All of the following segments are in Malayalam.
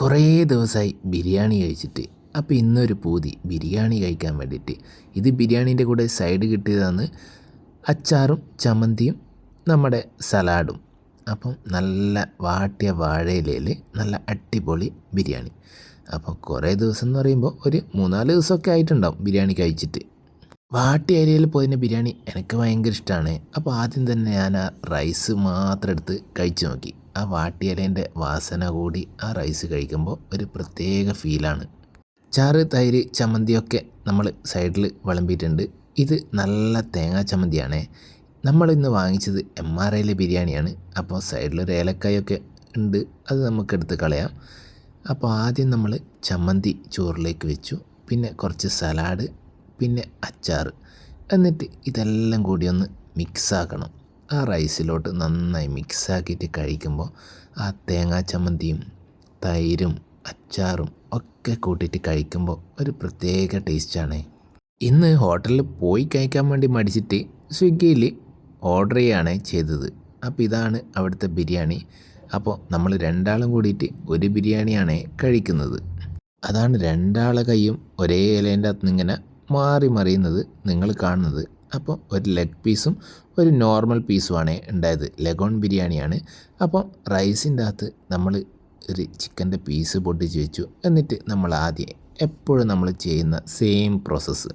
കുറേ ദിവസമായി ബിരിയാണി കഴിച്ചിട്ട്. അപ്പോൾ ഇന്നൊരു പൂതി ബിരിയാണി കഴിക്കാൻ വേണ്ടിയിട്ട്. ഇത് ബിരിയാണീന്റെ കൂടെ സൈഡ് കിട്ടിയതാണ് അച്ചാറും ചമ്മന്തിയും നമ്മുടെ സലാഡും. അപ്പം നല്ല വാട്ടിയ വാഴയിലയിൽ നല്ല അടിപൊളി ബിരിയാണി. അപ്പോൾ കുറേ ദിവസം എന്ന് പറയുമ്പോൾ ഒരു മൂന്നാൽ ദിവസമൊക്കെ ആയിട്ടുണ്ടാവും ബിരിയാണി കഴിച്ചിട്ട്. വാട്ടിയ ഏരിയയിൽ പോയതിന്റെ ബിരിയാണി എനിക്ക് ഭയങ്കര ഇഷ്ടമാണ് അപ്പോൾ ആദ്യം തന്നെ ഞാൻ ആ റൈസ് മാത്രം എടുത്ത് കഴിച്ചു നോക്കി. ആ വാട്ടി വാട്ടിയിലേന്റെ വാസന കൂടി ആ റൈസ് കഴിക്കുമ്പോൾ ഒരു പ്രത്യേക ഫീലാണ്. ചാറ് തൈര് ചമ്മന്തിയൊക്കെ നമ്മൾ സൈഡിൽ വിളമ്പിയിട്ടുണ്ട്. ഇത് നല്ല തേങ്ങാ നമ്മൾ നമ്മളിന്ന് വാങ്ങിച്ചത് എം ആർ ഐയിലെ ബിരിയാണിയാണ്. അപ്പോൾ സൈഡിൽ സൈഡിലൊരു ഏലക്കായൊക്കെ ഉണ്ട്. അത് നമുക്കെടുത്ത് കളയാം. അപ്പോൾ ആദ്യം നമ്മൾ ചമ്മന്തി ചോറിലേക്ക് വെച്ചു. പിന്നെ കുറച്ച് സലാഡ് പിന്നെ അച്ചാർ. എന്നിട്ട് ഇതെല്ലാം കൂടി ഒന്ന് മിക്സാക്കണം. ആ റൈസിലോട്ട് നന്നായി മിക്സാക്കിയിട്ട് കഴിക്കുമ്പോൾ ആ തേങ്ങാ ചമ്മന്തിയും തൈരും അച്ചാറും ഒക്കെ കൂട്ടിയിട്ട് കഴിക്കുമ്പോൾ ഒരു പ്രത്യേക ടേസ്റ്റാണ്. ഇന്ന് ഹോട്ടലിൽ പോയി കഴിക്കാൻ വേണ്ടി മടിച്ചിട്ട് സ്വിഗ്ഗിയിൽ ഓർഡർ ചെയ്യുകയാണ് ചെയ്തത്. അപ്പോൾ ഇതാണ് അവിടുത്തെ ബിരിയാണി. അപ്പോൾ നമ്മൾ രണ്ടാളും കൂടിയിട്ട് ഒരു ബിരിയാണിയാണ് കഴിക്കുന്നത്. അതാണ് രണ്ടാളെ കൈയും ഒരേ ഇലേന്റെ അകത്ത് ഇങ്ങനെ മാറി മറിയുന്നത് നിങ്ങൾ കാണുന്നത്. അപ്പോൾ ഒരു ലെഗ് പീസും ഒരു നോർമൽ പീസുമാണ് ഉണ്ടായത്. ലെഗോൺ ബിരിയാണിയാണ് അപ്പോൾ റൈസിന്റെ അകത്ത് നമ്മൾ ഒരു ചിക്കന്റെ പീസ് പൊട്ടിച്ച് വെച്ചു. എന്നിട്ട് നമ്മൾ ആദ്യം എപ്പോഴും നമ്മൾ ചെയ്യുന്ന സെയിം പ്രോസസ്സ്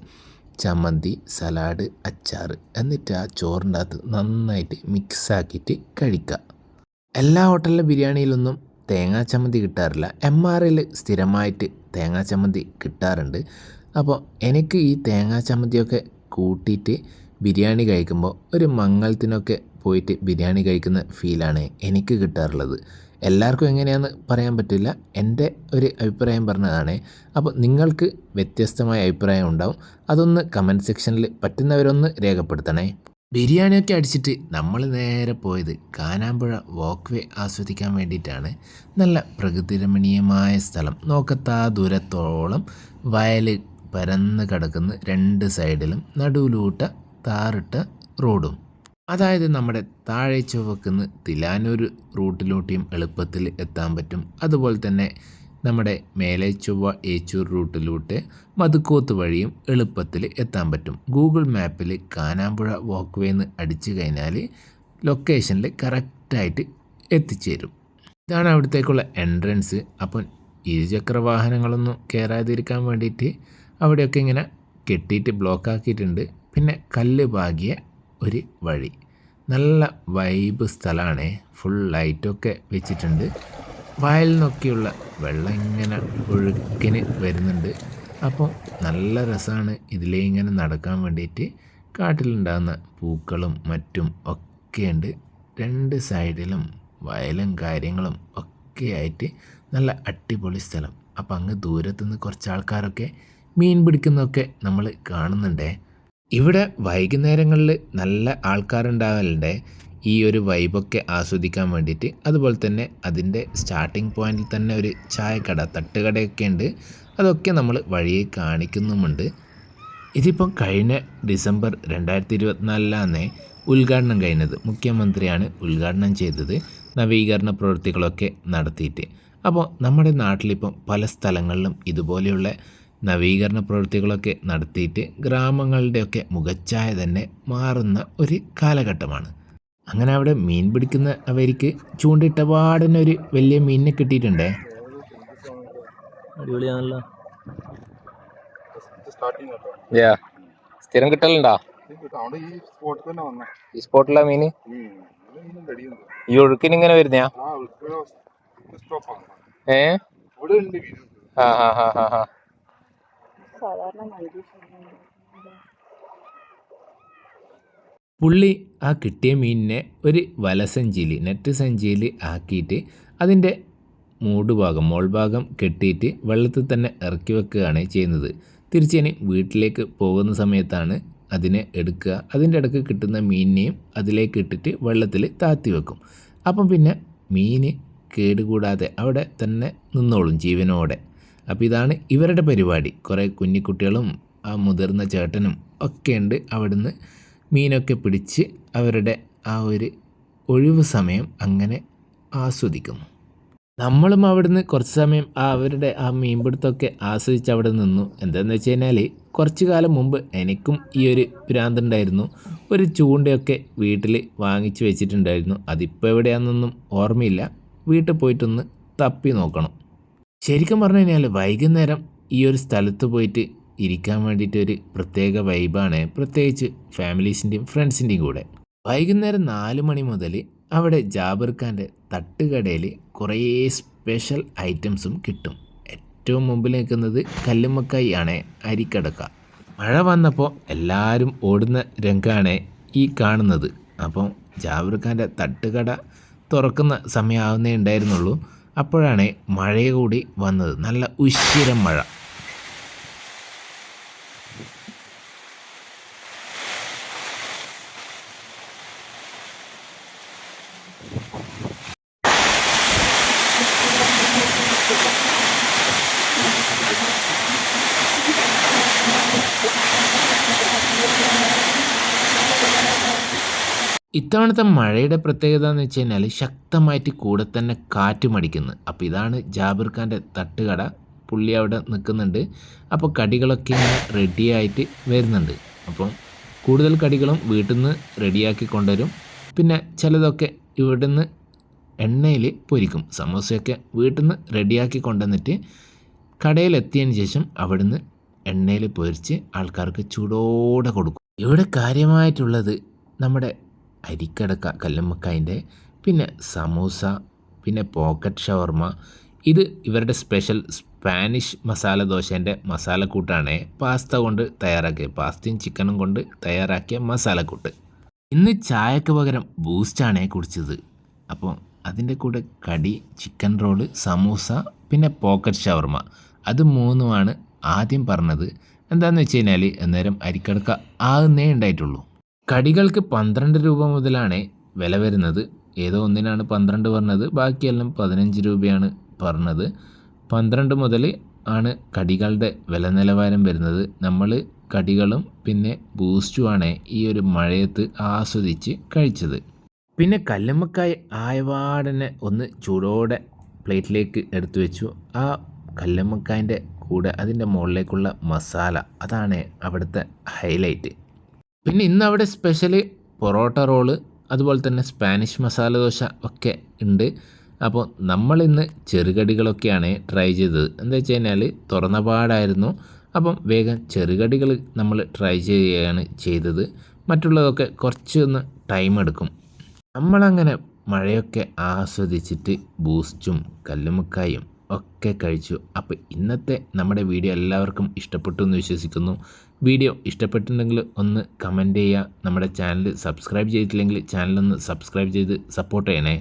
ചമ്മന്തി സലാഡ് അച്ചാർ. എന്നിട്ട് ആ ചോറിന്റെ അകത്ത് നന്നായിട്ട് മിക്സാക്കിയിട്ട് കഴിക്കുക. എല്ലാ ഹോട്ടലിലെ ബിരിയാണിയിലൊന്നും തേങ്ങാ ചമ്മന്തി കിട്ടാറില്ല. എം ആർ ഐയിൽ സ്ഥിരമായിട്ട് തേങ്ങാ ചമ്മന്തി കിട്ടാറുണ്ട്. അപ്പോൾ എനിക്ക് ഈ തേങ്ങാ ചമ്മന്തിയൊക്കെ കൂട്ടിയിട്ട് ബിരിയാണി കഴിക്കുമ്പോൾ ഒരു മംഗളത്തിനൊക്കെ പോയിട്ട് ബിരിയാണി കഴിക്കുന്ന ഫീലാണ് എനിക്ക് കിട്ടാറുള്ളത്. എല്ലാവർക്കും എങ്ങനെയാണെന്ന് പറയാൻ പറ്റില്ല. എന്റെ ഒരു അഭിപ്രായം പറഞ്ഞതാണ്. അപ്പോൾ നിങ്ങൾക്ക് വ്യത്യസ്തമായ അഭിപ്രായം ഉണ്ടാവും. അതൊന്ന് കമന്റ് സെക്ഷനിൽ പറ്റുന്നവരൊന്ന് രേഖപ്പെടുത്തണേ. ബിരിയാണിയൊക്കെ അടിച്ചിട്ട് നമ്മൾ നേരെ പോയത് കാനാമ്പുഴ വോക്ക് വേ ആസ്വദിക്കാൻ വേണ്ടിയിട്ടാണ്. നല്ല പ്രകൃതിരമണീയമായ സ്ഥലം. നോക്കത്താ ദൂരത്തോളം വയൽ പരന്ന് കിടക്കുന്ന രണ്ട് സൈഡിലും നടുവിലൂട്ട താറിട്ട റോഡും. അതായത് നമ്മുടെ താഴെ ചുവക്കുന്ന തിലാനൂർ റൂട്ടിലൂട്ടിയും എളുപ്പത്തിൽ എത്താൻ പറ്റും. അതുപോലെ തന്നെ നമ്മുടെ മേലെ ചൊവ്വ ഏച്ചൂർ റൂട്ടിലൂട്ട് മതുക്കോത്ത് വഴിയും എളുപ്പത്തിൽ എത്താൻ പറ്റും. ഗൂഗിൾ മാപ്പിൽ കാനാമ്പുഴ വാക്ക് വേ എന്ന് അടിച്ചു കഴിഞ്ഞാൽ ലൊക്കേഷനിൽ കറക്റ്റായിട്ട് എത്തിച്ചേരും. ഇതാണ് അവിടത്തേക്കുള്ള എൻട്രൻസ്. അപ്പം ഇരുചക്ര വാഹനങ്ങളൊന്നും കയറാതിരിക്കാൻ വേണ്ടിയിട്ട് അവിടെയൊക്കെ ഇങ്ങനെ കെട്ടിയിട്ട് ബ്ലോക്ക് ആക്കിയിട്ടുണ്ട്. പിന്നെ കല്ല് പാകിയ ഒരു വഴി. നല്ല വൈബ് സ്ഥലമാണ്. ഫുൾ ലൈറ്റൊക്കെ വെച്ചിട്ടുണ്ട്. വയലിൽ നിന്നൊക്കെയുള്ള വെള്ളം ഇങ്ങനെ ഒഴുക്കിന് വരുന്നുണ്ട്. അപ്പോൾ നല്ല രസമാണ് ഇതിലേ ഇങ്ങനെ നടക്കാൻ വേണ്ടിയിട്ട്. കാട്ടിലുണ്ടാകുന്ന പൂക്കളും മറ്റും ഒക്കെയുണ്ട്. രണ്ട് സൈഡിലും വയലും കാര്യങ്ങളും ഒക്കെ ആയിട്ട് നല്ല അടിപൊളി സ്ഥലം. അപ്പോൾ അങ്ങ് ദൂരത്തുനിന്ന് കുറച്ച് ആൾക്കാരൊക്കെ മീൻ പിടിക്കുന്നതൊക്കെ നമ്മൾ കാണുന്നുണ്ടേ. ഇവിടെ വൈകുന്നേരങ്ങളിൽ നല്ല ആൾക്കാരുണ്ടാവലുണ്ട്. ഈ ഒരു വൈബൊക്കെ ആസ്വദിക്കാൻ വേണ്ടിയിട്ട് അതുപോലെ തന്നെ അതിന്റെ സ്റ്റാർട്ടിങ് പോയിന്റിൽ തന്നെ ഒരു ചായക്കട തട്ടുകടയൊക്കെ ഉണ്ട്. അതൊക്കെ നമ്മൾ വഴിയെ കാണിക്കുന്നുമുണ്ട്. ഇതിപ്പം കഴിഞ്ഞ ഡിസംബർ രണ്ടായിരത്തി ഇരുപത്തിനാലിലാണ് ഉദ്ഘാടനം കഴിഞ്ഞത് മുഖ്യമന്ത്രിയാണ് ഉദ്ഘാടനം ചെയ്തത്. നവീകരണ പ്രവൃത്തികളൊക്കെ നടത്തിയിട്ട്. അപ്പോൾ നമ്മുടെ നാട്ടിലിപ്പം പല സ്ഥലങ്ങളിലും ഇതുപോലെയുള്ള നവീകരണ പ്രവൃത്തികളൊക്കെ നടത്തിയിട്ട് ഗ്രാമങ്ങളുടെയൊക്കെ മുഖച്ഛായ തന്നെ മാറുന്ന ഒരു കാലഘട്ടമാണ്. അങ്ങനെ അവിടെ മീൻ പിടിക്കുന്ന അവർക്ക് ചൂണ്ടിട്ട പാടന്നെ ഒരു വലിയ മീനിനെ കിട്ടിയിട്ടുണ്ടേ? അടിപൊളിയാണല്ലോ. സ്ഥിരം കിട്ടലുണ്ടോ? ഈ സ്പോട്ടിലാ തന്നെ വന്ന ഈ സ്പോട്ടിലെ മീന്? ഈ ഒഴുക്കിന് ഇങ്ങനെ വരുന്നയാ? ഏ? ആ പുള്ളി ആ കിട്ടിയ മീനിനെ ഒരു വലസഞ്ചിയിൽ നെറ്റ് സഞ്ചിയിൽ ആക്കിയിട്ട് അതിന്റെ മൂടുഭാഗം മോൾഭാഗം കെട്ടിയിട്ട് വെള്ളത്തിൽ തന്നെ ഇറക്കി വെക്കുകയാണ് ചെയ്യുന്നത്. തിരിച്ചിനി വീട്ടിലേക്ക് പോകുന്ന സമയത്താണ് അതിനെ എടുക്കുക. അതിന്റെ ഇടയ്ക്ക് കിട്ടുന്ന മീനിനെയും അതിലേക്ക് ഇട്ടിട്ട് വെള്ളത്തിൽ താത്തി വെക്കും. അപ്പം പിന്നെ മീൻ കേടുകൂടാതെ അവിടെ തന്നെ നിന്നോളും ജീവനോടെ. അപ്പോൾ ഇതാണ് ഇവരുടെ പരിപാടി. കുറേ കുഞ്ഞിക്കുട്ടികളും ആ മുതിർന്ന ചേട്ടനും ഒക്കെ ഉണ്ട് അവിടുന്ന് മീനൊക്കെ പിടിച്ച് അവരുടെ ആ ഒരു ഒഴിവ് സമയം അങ്ങനെ ആസ്വദിക്കുന്നു. നമ്മളും അവിടുന്ന് കുറച്ച് സമയം ആ അവരുടെ ആ മീൻപിടുത്തമൊക്കെ ആസ്വദിച്ച് അവിടെ നിന്നു. എന്താണെന്ന് വെച്ച് കഴിഞ്ഞാൽ കുറച്ച് കാലം മുമ്പ് എനിക്കും ഈ ഒരു ഭ്രാന്തുണ്ടായിരുന്നു. ഒരു ചൂണ്ടയൊക്കെ വീട്ടിൽ വാങ്ങിച്ചു വെച്ചിട്ടുണ്ടായിരുന്നു. അതിപ്പോൾ എവിടെയാണെന്നൊന്നും ഓർമ്മയില്ല. വീട്ടിൽ പോയിട്ടൊന്ന് തപ്പി നോക്കണം. ശരിക്കും പറഞ്ഞു കഴിഞ്ഞാൽ വൈകുന്നേരം ഈ ഒരു സ്ഥലത്ത് പോയിട്ട് ഇരിക്കാൻ വേണ്ടിയിട്ട് ഒരു പ്രത്യേക വൈബാണ് പ്രത്യേകിച്ച് ഫാമിലീസിന്റെയും ഫ്രണ്ട്സിന്റെയും കൂടെ. വൈകുന്നേരം നാല് മണി മുതൽ അവിടെ ജാബിർ ഖാന്റെ തട്ടുകടയിൽ കുറേ സ്പെഷ്യൽ ഐറ്റംസും കിട്ടും. ഏറ്റവും മുമ്പിൽ നിൽക്കുന്നത് കല്ലുമ്മക്കായി ആണ് അരിക്കടക്ക. മഴ വന്നപ്പോൾ എല്ലാവരും ഓടുന്ന രംഗമാണ് ഈ കാണുന്നത്. അപ്പം ജാബിർ ഖാന്റെ തട്ടുകട തുറക്കുന്ന സമയമാവുന്നേ ഉണ്ടായിരുന്നുള്ളൂ. അപ്പോഴാണ് മഴ കൂടി വന്നത്. നല്ല ഉശിരം മഴ. ഇത്തവണത്തെ മഴയുടെ പ്രത്യേകത എന്ന് വെച്ച് കഴിഞ്ഞാൽ ശക്തമായിട്ട് കൂടെ തന്നെ കാറ്റ് മടിക്കുന്നു അപ്പോൾ ഇതാണ് ജാബിർ ഖാന്റെ തട്ടുകട. പുള്ളി അവിടെ നിൽക്കുന്നുണ്ട്. അപ്പോൾ കടികളൊക്കെ ഇങ്ങനെ റെഡിയായിട്ട് വരുന്നുണ്ട്. അപ്പം കൂടുതൽ കടികളും വീട്ടിൽ നിന്ന് റെഡിയാക്കി കൊണ്ടുവരും. പിന്നെ ചിലതൊക്കെ ഇവിടുന്ന് എണ്ണയിൽ പൊരിക്കും. സമോസയൊക്കെ വീട്ടിൽ നിന്ന് റെഡിയാക്കി കൊണ്ടുവന്നിട്ട് കടയിലെത്തിയതിന് ശേഷം അവിടുന്ന് എണ്ണയിൽ പൊരിച്ച് ആൾക്കാർക്ക് ചൂടോടെ കൊടുക്കും. ഇവിടെ കാര്യമായിട്ടുള്ളത് നമ്മുടെ അരിക്കടക്ക കല്ലുമ്മക്കായന്റെ പിന്നെ സമൂസ പിന്നെ പോക്കറ്റ് ഷവർമ ഇത് ഇവരുടെ സ്പെഷ്യൽ സ്പാനിഷ് മസാല ദോശേന്റെ മസാലക്കൂട്ടാണ് പാസ്ത കൊണ്ട് തയ്യാറാക്കിയത്. പാസ്തയും ചിക്കനും കൊണ്ട് തയ്യാറാക്കിയ മസാലക്കൂട്ട് ഇന്ന് ചായക്ക് പകരം ബൂസ്റ്റാണ് കുടിച്ചത്. അപ്പോൾ അതിന്റെ കൂടെ കടി ചിക്കൻ റോൾ സമൂസ പിന്നെ പോക്കറ്റ് ഷവർമ അത് മൂന്നുമാണ് ആദ്യം പറഞ്ഞത്. എന്താണെന്ന് വെച്ച് കഴിഞ്ഞാൽ അന്നേരം അരിക്കടക്ക ആകുന്നേ ഉണ്ടായിട്ടുള്ളൂ. കടികൾക്ക് പന്ത്രണ്ട് രൂപ മുതലാണ് വില വരുന്നത്. ഏതോ ഒന്നിനാണ് പന്ത്രണ്ട് പറഞ്ഞത്. ബാക്കിയെല്ലാം പതിനഞ്ച് രൂപയാണ് പറഞ്ഞത്. പന്ത്രണ്ട് മുതൽ ആണ് കടികളുടെ വില നിലവാരം വരുന്നത്. നമ്മൾ കടികളും പിന്നെ ബൂസ്റ്റുമാണ് ഈ ഒരു മഴയത്ത് ആസ്വദിച്ച് കഴിച്ചത്. പിന്നെ കല്ലുമ്മക്കായ ആയപാടനെ ഒന്ന് ചൂടോടെ പ്ലേറ്റിലേക്ക് എടുത്തു വെച്ചു. ആ കല്ലുമ്മക്കായന്റെ കൂടെ അതിന്റെ മുകളിലേക്കുള്ള മസാല അതാണ് അവിടുത്തെ ഹൈലൈറ്റ്. പിന്നെ ഇന്ന് അവിടെ സ്പെഷ്യൽ പൊറോട്ട റോൾ അതുപോലെ തന്നെ സ്പാനിഷ് മസാല ദോശ ഒക്കെ ഉണ്ട്. അപ്പോൾ നമ്മളിന്ന് ചെറുകടികളൊക്കെയാണ് ട്രൈ ചെയ്തത്. എന്താ വെച്ച് കഴിഞ്ഞാൽ തുറന്ന പാടായിരുന്നു. അപ്പം വേഗം ചെറുകടികൾ നമ്മൾ ട്രൈ ചെയ്യുകയാണ് ചെയ്തത്. മറ്റുള്ളതൊക്കെ കുറച്ചൊന്ന് ടൈം എടുക്കും. നമ്മളങ്ങനെ മഴയൊക്കെ ആസ്വദിച്ചിട്ട് ബൂസ്റ്റും കല്ലുമുക്കായും ഒക്കെ കഴിച്ചു. അപ്പോൾ ഇന്നത്തെ നമ്മുടെ വീഡിയോ എല്ലാവർക്കും ഇഷ്ടപ്പെട്ടു എന്ന് വിശ്വസിക്കുന്നു. വീഡിയോ ഇഷ്ടപ്പെട്ടിട്ടുണ്ടെങ്കിൽ ഒന്ന് കമന്റ് ചെയ്യുക. നമ്മുടെ ചാനൽ സബ്സ്ക്രൈബ് ചെയ്തിട്ടില്ലെങ്കിൽ ചാനലൊന്ന് സബ്സ്ക്രൈബ് ചെയ്ത് സപ്പോർട്ട് ചെയ്യണേ.